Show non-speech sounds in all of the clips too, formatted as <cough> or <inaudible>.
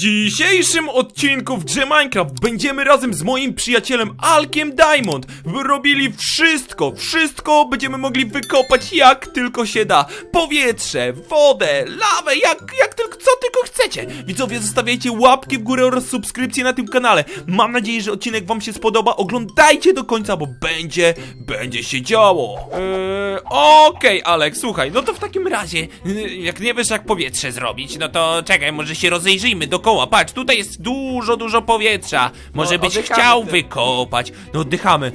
dzisiejszym odcinku w grze Minecraft będziemy razem z moim przyjacielem Alkiem Diamond robili wszystko, wszystko będziemy mogli wykopać jak tylko się da. Powietrze, wodę, lawę, jak, jak tylko, co tylko chcecie. Widzowie, zostawiajcie łapki w górę oraz subskrypcje na tym kanale. Mam nadzieję, że odcinek wam się spodoba. Oglądajcie do końca, bo będzie, będzie się działo. Eee, Okej, Alek, słuchaj, no to w takim razie, yy, jak nie wiesz jak powietrze zrobić, no to czekaj, może się rozejrzyjmy dookoła. Patrz, tutaj jest dużo, dużo powietrza. Może No, byś oddychamy chciał tym. wykopać. No oddychamy.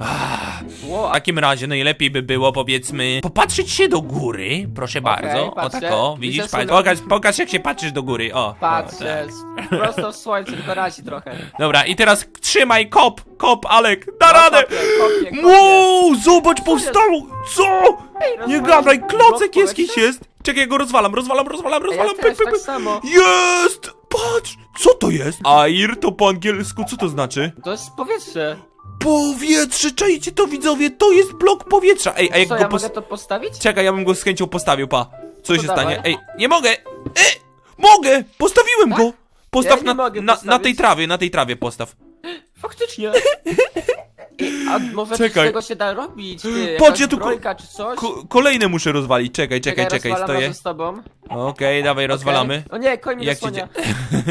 Ah, Ło, w takim razie najlepiej by było, powiedzmy, popatrzeć się do góry, proszę bardzo. O patrzę. tak o, Widzę widzisz? Patrz, pokaż, pokaż jak się patrzysz do góry, o. o, Patrzę, tak. prosto w słońce, tylko razi trochę. Dobra, i teraz trzymaj, kop, kop, Alek, da No, radę! kopię, kopię, kopię. Wow, zobacz, powstało! Co? Ej, Nie rozwalam gadaj, klocek jakiś jest! Czekaj, ja go rozwalam, rozwalam, rozwalam, Ja rozwalam, też, pyk, pyk, tak pyk. samo. Jest! Patrz! Co to jest? Air to po angielsku, co to znaczy? To jest powietrze. Powietrze, czajcie to widzowie, to jest blok powietrza! Ej, a jak Co, go ja pos... mogę to postawić? Czekaj, ja bym go z chęcią postawił, pa. Co To się dawaj. stanie? Ej, nie mogę! E, mogę! Postawiłem Tak? go! Postaw Ja nie na, mogę na, na tej trawie, na tej trawie postaw. Faktycznie. <laughs> A może Czekaj. coś z tego się da robić, ty? <gasps> Patrz, ja tu ko- czy coś? Ko kolejne muszę rozwalić, czekaj, czekaj, czekaj, rozwalam stoję. razem z tobą. Okej, dawaj, rozwalamy. Okej. O nie, koń mi Jak ci zasłania.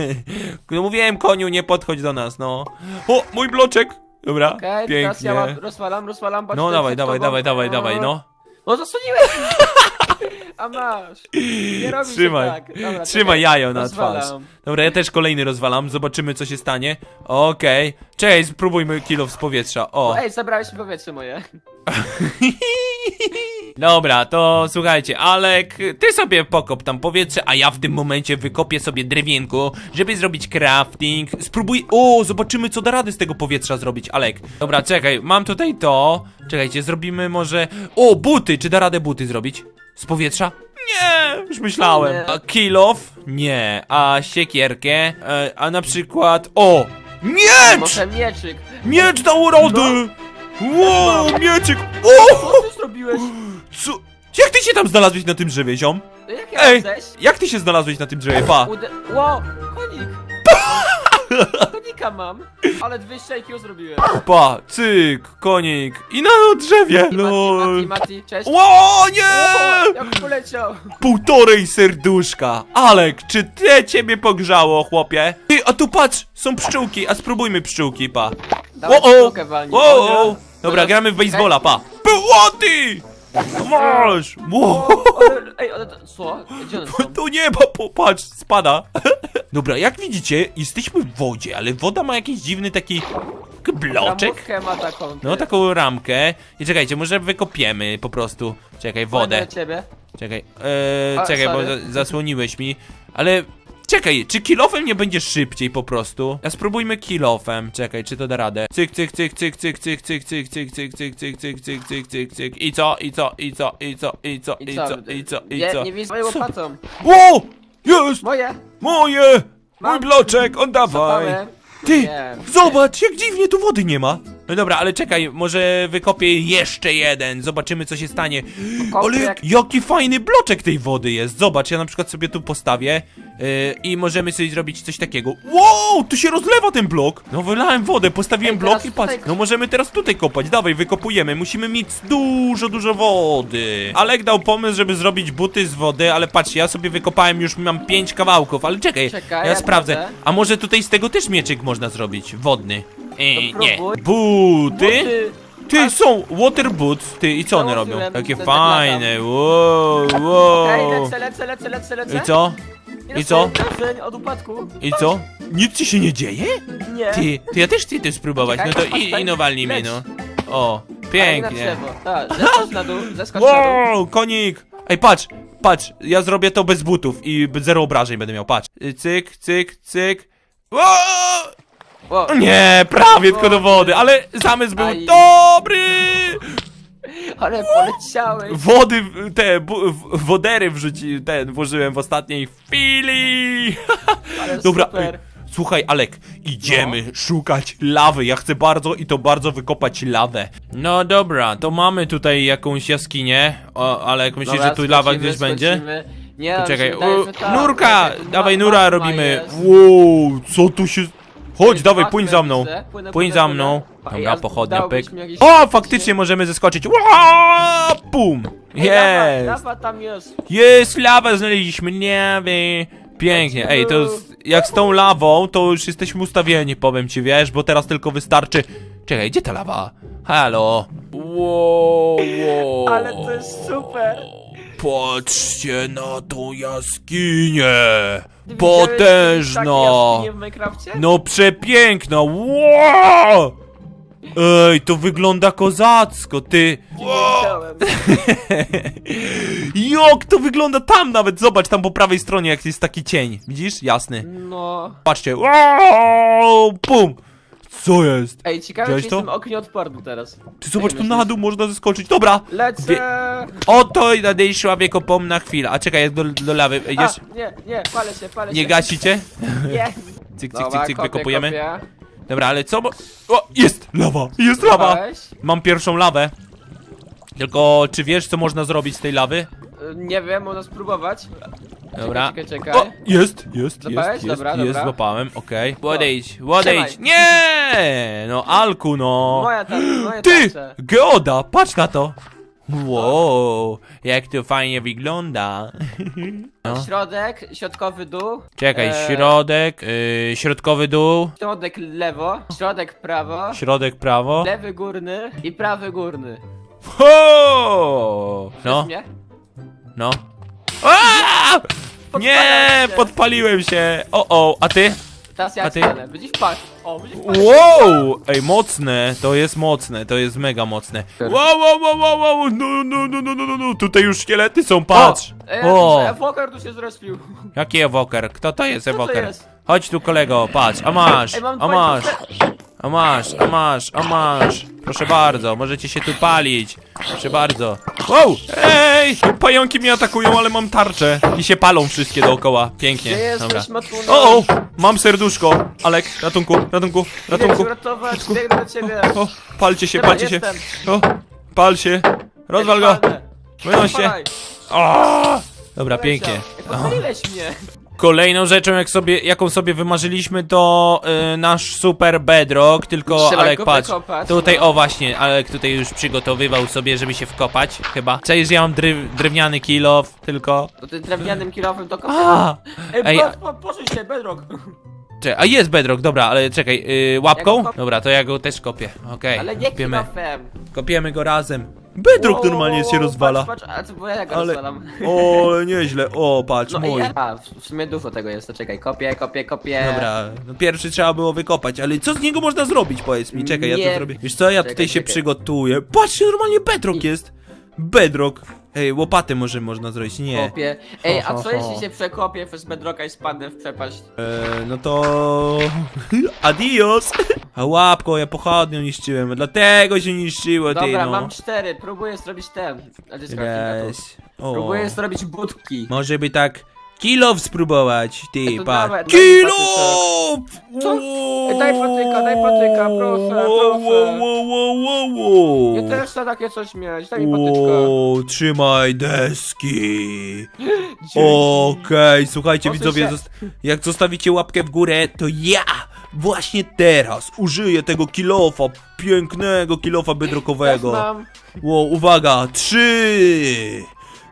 <laughs> No mówiłem koniu, nie podchodź do nas, no. O, mój bloczek! Dobra, Okej, teraz ja pięknie. mam, rozwalam, rozwalam, patrz, No dawaj, przed dawaj, tobą. dawaj, dawaj, dawaj, no. No zasłoniłeś! <laughs> A masz. Nie robi Trzymaj, tak. Dobra, trzymaj czekaj. jajo na Rozwalam. twarz. Dobra, ja też kolejny rozwalam, zobaczymy co się stanie. Okej, cześć, spróbujmy kilo z powietrza, o. Ej, zabrałeś mi powietrze moje. <laughs> Dobra, to słuchajcie, Alek, ty sobie pokop tam powietrze, a ja w tym momencie wykopię sobie drewienko, żeby zrobić crafting. Spróbuj. O, zobaczymy, co da rady z tego powietrza zrobić, Alek. Dobra, czekaj, mam tutaj to. Czekajcie, zrobimy może. O, buty! Czy da radę buty zrobić? Z powietrza? Nie, już myślałem. Nie. A kill off? Nie. A siekierkę? E, a na przykład. O! Miecz! Może mieczyk. Miecz dał radę! Wow, mieczyk! O! Co ty <gasps> zrobiłeś? Co? Jak ty się tam znalazłeś na tym drzewie, ziom? No Jak ja Ej, jak ty się znalazłeś na tym drzewie, pa? Ude... Ło, konik. Konika mam, ale dwie szejki zrobiłem. Pa, cyk, konik i na drzewie, Mati, Mati, lol. Mati, cześć. Ło, O, nie! jak poleciał. Półtorej serduszka. Alek, czy te ciebie pogrzało, chłopie? Ty, a tu patrz, są pszczółki, a spróbujmy pszczółki, pa. Dawaj O, o, walnij. o, o. Dobra, gramy w baseballa, pa. Łoty! Masz! O, ale, ej, ale to, co? Gdzie one są? <laughs> To niebo, popatrz, spada. <laughs> Dobra, jak widzicie, jesteśmy w wodzie, ale woda ma jakiś dziwny taki bloczek. Ramówkę ma taką. No, taką ramkę. I czekajcie, może wykopiemy po prostu. Czekaj, wodę. ciebie. Czekaj, eee, A, czekaj, bo sorry. za zasłoniłeś mi. Ale czekaj, czy kilofem nie będzie szybciej po prostu? A spróbujmy kilofem. Czekaj, czy to da radę? Cyk, cyk, cyk, cyk, cyk, cyk, cyk, cyk, cyk, cyk, cyk, cyk, cyk, cyk, cyk, cyk, cyk. I co, i co, i co, i co, i co, i co, i co, i Nie, co. nie widzę łopatą. Ło! Jest! Moje! Moje! Mój Mam. bloczek, oddawaj! Zapałem. Ty! Nie. Zobacz, jak dziwnie tu wody nie ma! No dobra, ale czekaj, może wykopię jeszcze jeden, zobaczymy co się stanie. Ale jak- jaki fajny bloczek tej wody jest. Zobacz, ja na przykład sobie tu postawię yy, i możemy sobie zrobić coś takiego. Wow, tu się rozlewa ten blok. No wylałem wodę, postawiłem Ej, blok i patrz. tutaj- No możemy teraz tutaj kopać, dawaj, wykopujemy. Musimy mieć dużo, dużo wody. Alek dał pomysł, żeby zrobić buty z wody, ale patrz, ja sobie wykopałem już, mam pięć kawałków, ale czekaj, Czekaj, ja ja sprawdzę. A może tutaj z tego też mieczyk można zrobić, wodny. Ej, nie. Buty? Buty. Ty, są water boots, ty, i co one robią? Założyłem, Takie fajne, wow, wow. Ej, lecę, lecę, lecę, lecę, lecę. I co? Nie I co? od upadku. I co? Nic ci się nie dzieje? Nie. Ty, to ja też chcę to spróbować, no to i, patrz, i no walnij mnie, no. O, Ale na pięknie. drzewo. Tak, zeskocz na dół, zeskocz na dół. Wow, konik! Ej, patrz, patrz, ja zrobię to bez butów i zero obrażeń będę miał, patrz. Y, Cyk, cyk, cyk. Wow! O, Nie, prawie tylko do wody, ale zamysł był Aj. dobry! ale poleciałeś. Wody, w- te, bu, w- wodery wrzuci, ten, włożyłem w ostatniej chwili. <laughs> Ale Dobra, super. ej, słuchaj, Alek, idziemy szukać lawy. Ja chcę bardzo i to bardzo wykopać lawę. No dobra, to mamy tutaj jakąś jaskinię. O, Alek, myślisz, Dobra, że tu lawa gdzieś będzie? Nie, no, Czekaj, mi się wydaje, o, że tak. nurka! Czekaj, tu Dawaj, nura magma robimy. jest. Wow, co tu się... Chodź, dawaj, płyń za mną. Płynę, Płyń za mną. Dobra, a pochodnia, pyk. O, faktycznie możemy zeskoczyć. Ej, lawa, Jest! lawa tam jest. Jest lawa, znaleźliśmy, nie wie. Pięknie, ej, to z- jak z tą lawą, to już jesteśmy ustawieni, powiem ci, wiesz, bo teraz tylko wystarczy... Czekaj, gdzie ta lawa? Halo? Wow, wow. <laughs> Ale to jest super. Patrzcie na tą jaskinię! Widziałeś Potężna! takie jaskinie w Minecrafcie? No przepiękna! Wow! Ej, to wygląda kozacko, ty! Nie widziałem. <laughs> Jak to wygląda tam nawet? Zobacz, tam po prawej stronie, jak jest taki cień. Widzisz? Jasny. No. Patrzcie. Wow! Pum! Co jest? Ej, ciekawe, Widziałeś czy to? jestem ognioodporny teraz. Ty zobacz, tu myślisz? na dół można zeskoczyć. Dobra! Lecę! Oto i nadejszła wiekopomna chwila. A czekaj, jak do, do lawy A, idziesz. nie, nie, palę się, palę się. Nie gasicie? <laughs> Nie. Cyk, cyk, Dobra, cyk, cyk, kopię, wykopujemy. kopię. Dobra, ale co? Bo... O, jest lawa! Jest lawa! Weź. Mam pierwszą lawę. Tylko, czy wiesz, co można zrobić z tej lawy? Y, Nie wiem, można spróbować. Dobra. Czekaj, czekaj, czekaj. O, jest, jest, Złapałeś? jest, jest, Dobra, jest, dobra. złapałem, okej. Odejdź, odejdź. Trzymaj. <laughs> Nie! No, Alku, no. Moja tarcza, moje Ty! tarcze. Geoda, patrz na to. Wow, jak to fajnie wygląda. <laughs> No. Środek, środkowy dół. Czekaj, e, środek, yy, środkowy dół, Środek lewo, środek prawo, środek prawo. lewy górny i prawy górny. Ho! No, no. Aaa! Nie, podpaliłem się. O, o, a ty? Teraz a ja ty? stanę. O. Wow! Ej, mocne, to jest mocne, to jest mega mocne. Wow, wow, wow, wow, wow, no, no, no, no, no, no, no, tutaj już szkielety są, patrz. O, jakiś Ewoker tu się zrespił. jaki ewoker? Kto to jest Co to ewoker? jest? Chodź tu, kolego, patrz, a masz, Ej, mam a dwa masz, a masz, a masz, a masz. Proszę bardzo, możecie się tu palić. Proszę bardzo. Wow! Ej! Pająki mnie atakują, ale mam tarczę. I się palą wszystkie dookoła. Pięknie. Gdzie Dobra. jesteś? O, o! Mam serduszko. Alek, ratunku, ratunku, Idę cię ratunku. uratować, biegnę do ciebie. O, palcie się, Dobra, palcie się. jestem. O, pal się. Rozwal go. Palę. Wynoś się. Palaj. O! Dobra, pięknie. Ej, Podpaliłeś mnie. Kolejną rzeczą, jak sobie, jaką sobie wymarzyliśmy, to y, nasz super bedrock, tylko Trzeba Alek, go patrz, wykopać, tutaj, no. o właśnie, Alek tutaj już przygotowywał sobie, żeby się wkopać, chyba. Cześć, ja mam dryw, drewniany kilof, tylko... To tym drewnianym kilofem to kopie. A! Ej, Ej, po, po, się, bedrock. Czekaj, a jest bedrock, dobra, ale czekaj, y, łapką? Ja go kop- Dobra, to ja go też kopię, okej, Ale nie kopiemy, kilofem. kopiemy go razem. Bedrock Wow, normalnie wow, się wow, rozwala. Patrz, patrz, a co, bo ja go Ale- rozwalam. O, ale <laughs> nieźle, o, patrz, No mój. i a, w w sumie dużo tego jest, to czekaj, kopię, kopię, kopię. Dobra, no pierwszy trzeba było wykopać, ale co z niego można zrobić, powiedz mi, czekaj, ja Nie. to zrobię. Wiesz co, ja Czekaj, tutaj się czekaj. przygotuję. Patrzcie, normalnie bedrock jest. Bedrock. Ej, łopaty może można zrobić, nie. Kopię. Ej, Ho, a co ho. jeśli się przekopię przez bedrocka i spadnę w przepaść? E, no to... <laughs> Adios. A łapką ja pochodnią niszczyłem, dlatego się niszczyło, ty Dobra, no. mam cztery, próbuję zrobić ten. A skarbnika tu. Weź. O. Próbuję zrobić budki. Może by tak kilof spróbować, ty, to patrz. dawaj, daj Kilof! Co? Ej, daj patyka, daj patyka, proszę, Wow, proszę. wow, wow, wow, wow. Ja też chcę takie coś mieć, daj mi patyczka. Trzymaj deski. Dzięki. Okej, słuchajcie widzowie, się. zost jak zostawicie łapkę w górę, to ja właśnie teraz użyję tego kilofa, pięknego kilofa Też bydrokowego. mam. Ło, uwaga, trzy,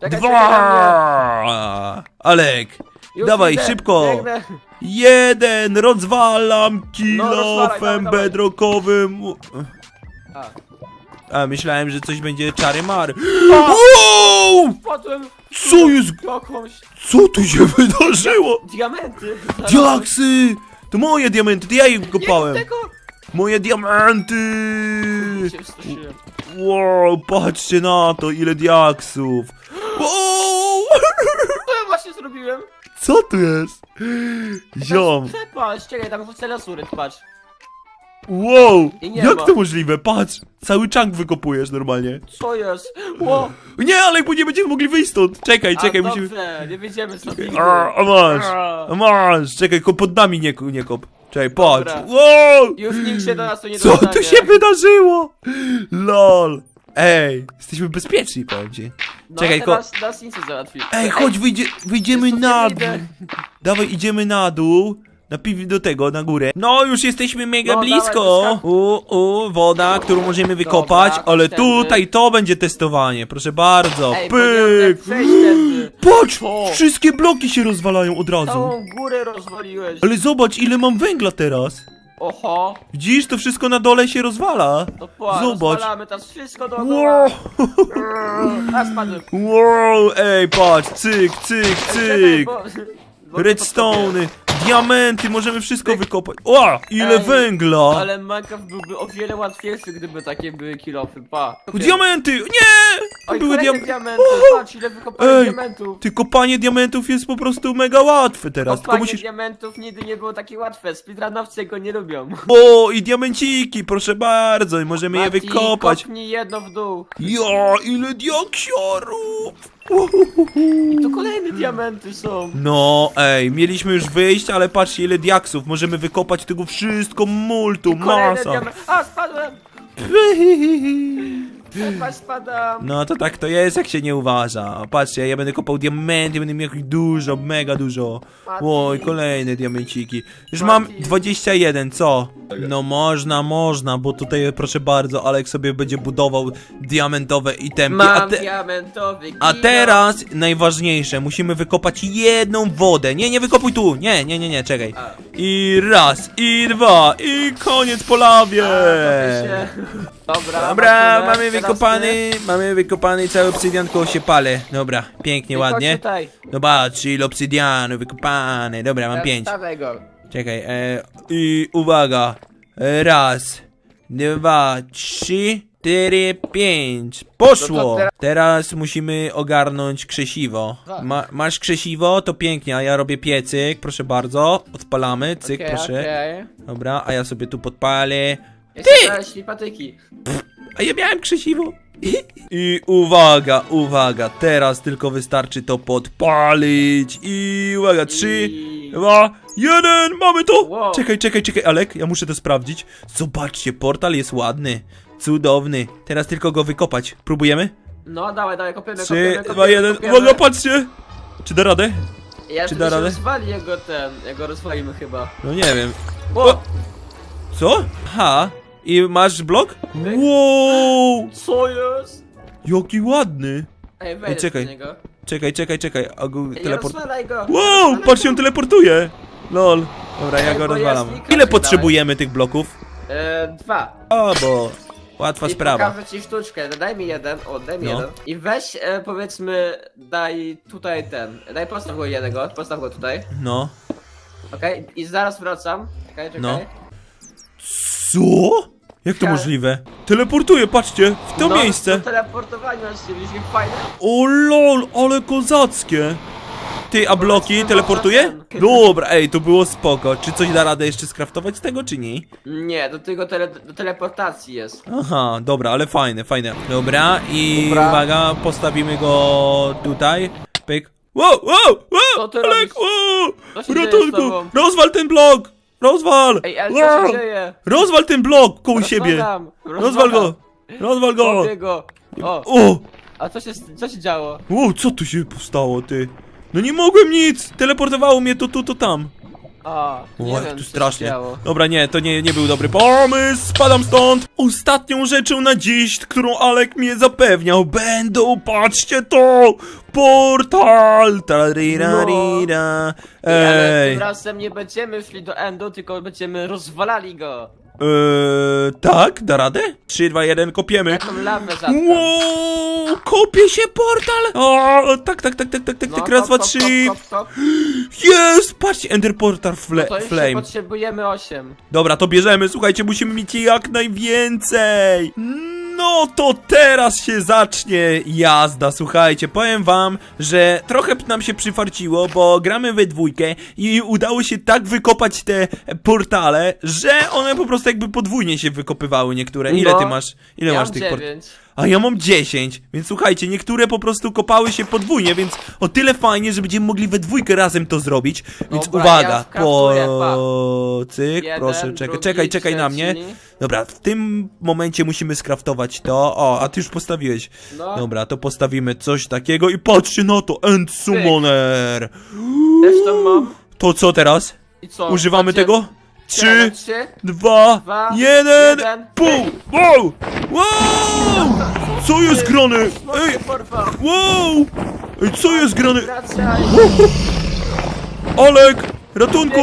Czekaj, czekaj na dwa, Alek, Już dawaj, idę, szybko. biegnę. jeden, rozwalam No, rozwalaj, kilofem dawaj, dawaj. bedrockowym. A, A, myślałem, że coś będzie czary mary. Wow! Wpadłem Co jest? jakąś Co tu się <laughs> wydarzyło? diamenty. Diaksy! To moje diamenty, to ja je Nie kopałem. tego! Moje diamenty! Się. Wow, patrzcie na to, ile diaksów. Wow! Co ja właśnie zrobiłem? Co tu jest? Ziom, Przepaść, czekaj, tam chcę lasury, patrz. wow! I nie Jak ma. to możliwe? Patrz, cały czank wykopujesz normalnie. Co jest? Ło! Nie, ale nie będziemy mogli wyjść stąd. Czekaj, czekaj, A, musimy... dobrze, nie wiedziemy co A, a masz, A. masz, czekaj, ko- pod nami nie, nie kop. Czekaj, patrz. Dobra. Wow! Już nikt się do nas tu nie Co dostanie. tu się wydarzyło? LOL. Ej, jesteśmy bezpieczni, powiem ci. No, Czekaj, ko- teraz nas nic nie załatwi. Ej, chodź, wyjdzie, wyjdziemy na nie dół. wyjdę. Dawaj, idziemy na dół. Na piw do tego, na górę. No, już jesteśmy mega No, blisko. dawaj, U, u, woda, którą możemy wykopać, Dobra, ale tutaj to będzie testowanie. Proszę bardzo. Ej, jak Pyk. przejść tędy. Patrz, Co? wszystkie bloki się rozwalają od razu. Całą górę rozwaliłeś. Ale zobacz, ile mam węgla teraz. Oho, Widzisz, to wszystko na dole się rozwala. po, Zobacz. rozwalamy teraz wszystko dookoła. Wow, A <laughs> spadłem. wow, ej, patrz, cyk, cyk, czekaj, cyk. bo- diamenty, możemy wszystko wykopać. O, ile Ej, węgla. Ale Minecraft byłby o wiele łatwiejszy, gdyby takie były kilofy, pa. Diamenty, nie! To Oj, były diam... diamenty, patrz ile wykopałem Ej, diamentów. Ty kopanie diamentów jest po prostu mega łatwe teraz. Tylko Kopanie musisz... diamentów nigdy nie było takie łatwe, speedrunowcy go nie lubią. O, i diamenciki, proszę bardzo, i możemy je Mati, wykopać. kopnij jedno w dół. Ja, ile diaksiorów! I tu kolejne diamenty są. No, ej, mieliśmy już wyjść, ale patrzcie ile diaksów. Możemy wykopać tego wszystko multum, Kolejne masa. diamenty. A, spadłem! Chyba spadam. No to tak to jest, jak się nie uważa. Patrzcie, ja będę kopał diamenty, będę miał ich dużo, mega dużo. Mati. Oj, kolejne diamenciki. Już Mati. mam 21, co? No można, można, bo tutaj proszę bardzo, Alek sobie będzie budował diamentowe itemki. A, Mam te, diamentowy a teraz najważniejsze, musimy wykopać jedną wodę. Nie, nie wykopuj tu, nie, nie, nie, nie, czekaj. A. I raz, i dwa, i koniec po lawie. A, <laughs> Dobra, Dobra, mamy teraz wykopany, mamy wykopany cały obsydian koło się pale. Dobra, pięknie, ty. Ładnie. tutaj. Zobacz, ile obsydianu wykopane. Dobra, mam pięć. Czekaj, e, i uwaga. Raz, dwa, trzy, cztery, pięć. No Poszło! to teraz- musimy ogarnąć krzesiwo. Tak. Ma, masz krzesiwo? To pięknie, a ja robię piecyk, proszę bardzo. Odpalamy, cyk, Okej, proszę. okej. Dobra, a ja sobie tu podpalę. Znaleźli patyki. A ja miałem krzesiwo. I uwaga, uwaga, teraz tylko wystarczy to podpalić. I uwaga, trzy, I- dwa, jeden, mamy to! Wow. Czekaj, czekaj, czekaj, Alek, ja muszę to sprawdzić. Zobaczcie, portal jest ładny, cudowny. Teraz tylko go wykopać. Próbujemy? No, dawaj, dawaj, kopiemy, Trzy, kopiemy, dwa, kopiemy, jeden, kopiemy. uwaga, patrzcie! Czy da radę? Ja Czy da radę? rozwali jego ten, jego rozwalimy chyba. No nie wiem. O, Co? Ha? I masz blok? Wow! co jest? Jaki ładny! Ej, wejdź czekaj. do niego. Czekaj, czekaj, czekaj, a go Ej, nie teleport... rozwalaj go. Wow, patrz, się teleportuje! Lol. Dobra, ja go bo rozwalam. Ile potrzebujemy tych bloków? E, dwa. O, bo... Łatwa I sprawa. pokażę ci sztuczkę, daj mi jeden, o, daj mi No. jeden. I weź, e, powiedzmy, daj tutaj ten, daj postaw go jednego, postaw go tutaj, No. okej? I zaraz wracam, czekaj, czekaj. No. Co? Jak to możliwe? Teleportuje, patrzcie, w to no, miejsce. To teleportowanie jak fajne? O lol, ale kozackie. Ty, a bloki teleportuje? Dobra, ej, to było spoko. Czy coś da radę jeszcze skraftować z tego, czy nie? Nie, do tego tele, do teleportacji jest. Aha, dobra, ale fajne, fajne. Dobra, i Dobra. uwaga, postawimy go tutaj. Pyk. Wow, wow, wow, Co ty Alek, robisz? wow! Co się dzieje z Ratunku! tobą? Rozwal ten blok! Rozwal! Ej, ale co Wow! się dzieje? Rozwal ten blok koło siebie! Rozwalam, Rozwal go! Rozwal go! O, O! a co się, co się działo? O, co tu się powstało, ty? No nie mogłem nic! Teleportowało mnie to tu, to tam. A, nie O, wiem, tu co się strasznie. działo. Dobra, nie, to nie, nie był dobry pomysł. Spadam stąd. Ostatnią rzeczą na dziś, którą Alek mnie zapewniał, będą, patrzcie to, portal. Tarirarira. Ej, ale tym razem nie będziemy szli do endu, tylko będziemy rozwalali go. Eee, tak, da radę? 3, 2, 1, kopiemy. Jaką lawę zatkam. Wow, kopie się portal. O, tak, tak, tak, tak, tak, tak, No, tak, raz, dwa, trzy. kop, kop. Jest, patrzcie, Ender Portal fle No to jeszcze Flame. potrzebujemy 8. Dobra, to bierzemy, słuchajcie, musimy mieć jak najwięcej. No to teraz się zacznie jazda, słuchajcie, powiem wam, że trochę nam się przyfarciło, bo gramy we dwójkę i udało się tak wykopać te portale, że one po prostu jakby podwójnie się wykopywały niektóre. Ile No, ty masz? Ile ja masz mam tych portali? 9. a ja mam 10. Więc słuchajcie, niektóre po prostu kopały się podwójnie, więc o tyle fajnie, że będziemy mogli we dwójkę razem to zrobić. Więc Dobra, uwaga, skraftuję, po... Cyk, Jeden, proszę, czekaj, drugi, czekaj, czekaj na mnie. trzeci. Dobra, w tym momencie musimy skraftować to. O, a ty już postawiłeś. No, Dobra, to postawimy coś takiego i patrzcie na to, End Summoner. też to mam. To co teraz? I co? Używamy Macie- tego? Trzy, Trzy. dwa, dwa, jeden, jeden. pół! Wow! Wow! Co jest grane? Ej, wow! Ej, co jest grane? Olek! Ratunku!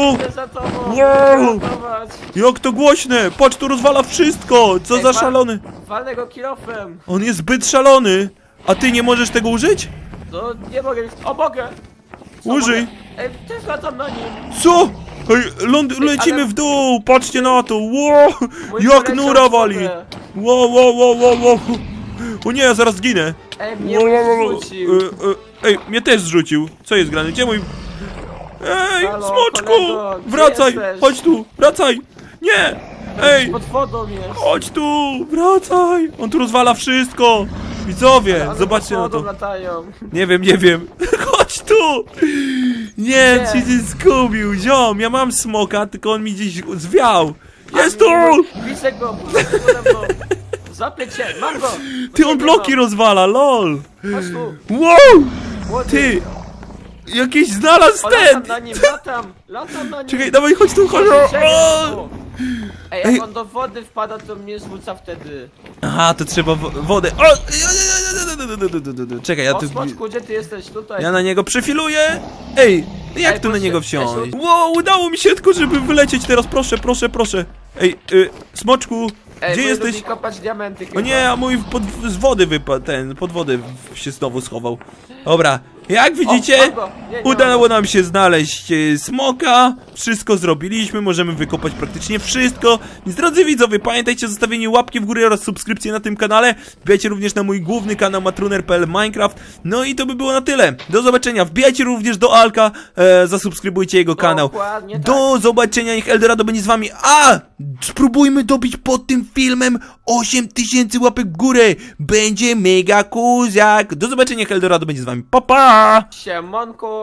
Wow. Jak to głośne! Patrz, to rozwala wszystko! Co za szalony! Walnę go kilofem. On jest zbyt szalony! A ty nie możesz tego użyć? No, nie mogę. O, mogę. Użyj. Ej, też latam na nim. Co? Ej, ląd, lecimy w dół! Patrzcie na to! Wow! Mój Jak nura wali! wodę. Wow, wow, wow, wow, wow! O nie, ja zaraz zginę! Ej, mnie wow, zrzucił. E, e, Ej, mnie też zrzucił. Co jest grane? Gdzie mój... Ej, Halo, smoczku! kolego, gdzie Wracaj! jesteś? Chodź tu! Wracaj! Nie! Ej! Pod wodą jest. Chodź tu! Wracaj! On tu rozwala wszystko! Widzowie, zobaczcie pod na wodą to. latają. Nie wiem, nie wiem. <laughs> Chodź tu! Nie, ci się zgubił, ziom! Ja mam smoka, tylko on mi gdzieś zwiał. Jest tu! Widzę go. Zapię cię, mam go. Ty, on bloki rozwala, lol! Chodź tu, Wow! młody. Ty! Jakiś znalazł O, latam ten! na nim, latam, latam na nim. Czekaj, dawaj, chodź tu, chodź! Czekaj, O! Ej, Ej. jak on do wody wpada, to mnie zrzuca wtedy. Aha, to trzeba wo- wodę. O! Czekaj, ja tu. smoczku, gdzie ty jesteś? Tutaj. Ja na niego przyfiluję! Ej! Jak Ej, tu na proszę, niego wsiąść? Wow, udało mi się tylko, żeby wylecieć teraz, proszę, proszę, proszę! Ej, y, smoczku, Ej, gdzie jesteś? kopać diamenty O chyba. nie, a mój pod, z wody wypadł, ten, pod wodę w- się znowu schował. Dobra, jak widzicie, mam go. Udało nam się znaleźć e, smoka, wszystko zrobiliśmy, możemy wykopać praktycznie wszystko. Więc drodzy widzowie, pamiętajcie o zostawieniu łapki w górę oraz subskrypcji na tym kanale. Wbijajcie również na mój główny kanał matruner.pl Minecraft. No i to by było na tyle. Do zobaczenia, wbijajcie również do Alka, e, zasubskrybujcie jego kanał. Dokładnie tak. Do zobaczenia, niech Eldorado będzie z wami. A! Spróbujmy dobić pod tym filmem 8000 łapek w górę. Będzie mega kuzak. Do zobaczenia, niech Eldorado będzie z wami. Pa pa! Siemonku.